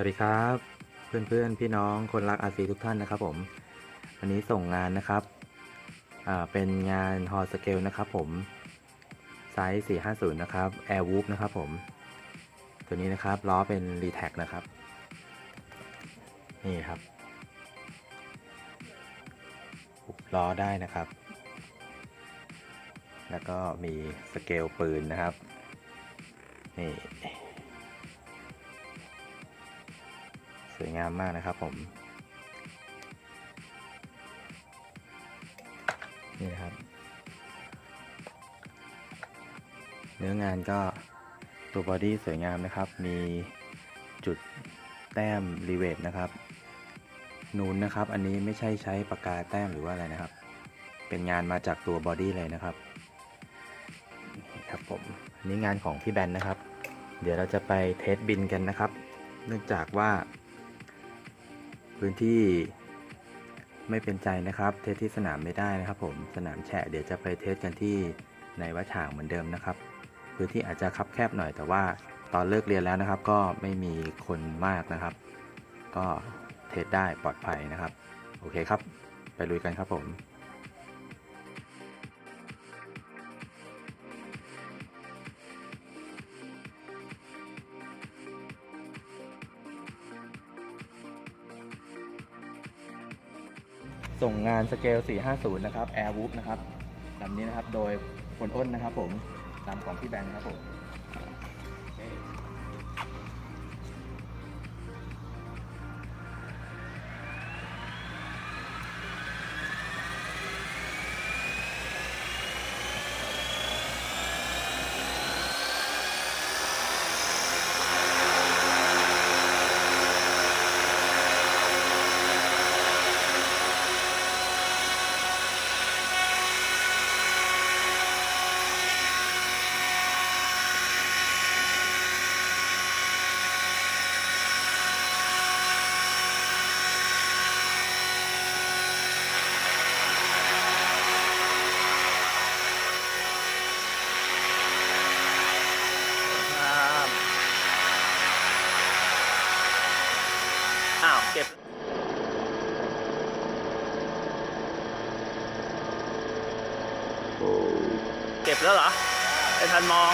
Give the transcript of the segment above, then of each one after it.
วัสดีครับ เพื่อนเพื่อนๆพี่น้องคนรักอาซีทุกท่านนะครับผมวันนี้ส่งงานนะครับอ่าเป็นงานฮอสเกลนะครับผมไซส์ 450 นะครับ Air w o o p นะครับผม ตัวนี้นะครับล้อเป็น r e t a c นะครับ นี่ครับหุบล้อได้นะครับ แล้วก็มีสเกลปืนนะครับ นี่ สวยงามมากนะครับผมนี่นะครับ เนื้องานก็ตัวบอดี้สวยงามนะครับ มีจุดแต้มรีเวทนะครับ นูนนะครับ อันนี้ไม่ใช่ใช้ปากกาแต้มหรือว่าอะไรนะครับ เป็นงานมาจากตัวบอดี้เลยนะครับครับผมนนี้งานของพี่แบนนะครับ เดี๋ยวเราจะไปเทสบินกันนะครับ เนื่องจากว่า พื้นที่ไม่เป็นใจนะครับ เทสที่สนามไม่ได้นะครับ ผมสนามแฉะเดี๋ยวจะไปเทสกันที่ในวัดฉางเหมือนเดิมนะครับ พื้นที่อาจจะคับแคบหน่อยแต่ว่าตอนเลิกเรียนแล้วนะครับ ก็ไม่มีคนมากนะครับ ก็เทสได้ปลอดภัยนะครับ โอเคครับ ไปลุยกันครับผม ส่งงานสเกล 450 นะครับ Air w o o p นะครับลำนี้นะครับ โดยพลอ้นนะครับผมลำของพี่แบงค์ครับผม บแล้วเหรอไอ้ทันมอง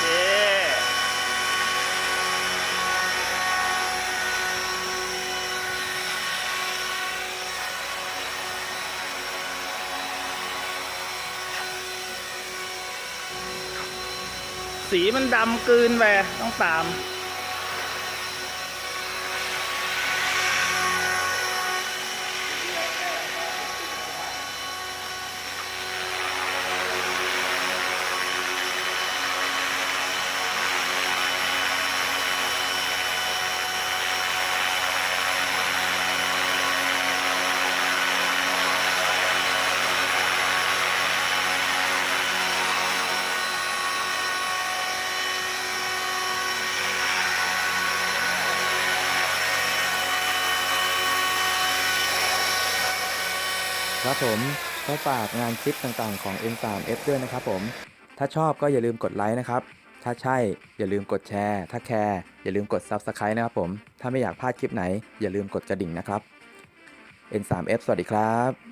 เย้สีมันดำกลืนไปต้องตาม ครับผมก็ฝากงานคลิปต่างๆของ M3F ด้วยนะครับผม ถ้าชอบก็อย่าลืมกดไลค์นะครับ ถ้าใช่อย่าลืมกดแชร์ ถ้าแคร์อย่าลืมกด Subscribe นะครับผม ถ้าไม่อยากพลาดคลิปไหน อย่าลืมกดกระดิ่งนะครับ N3F สวัสดีครับ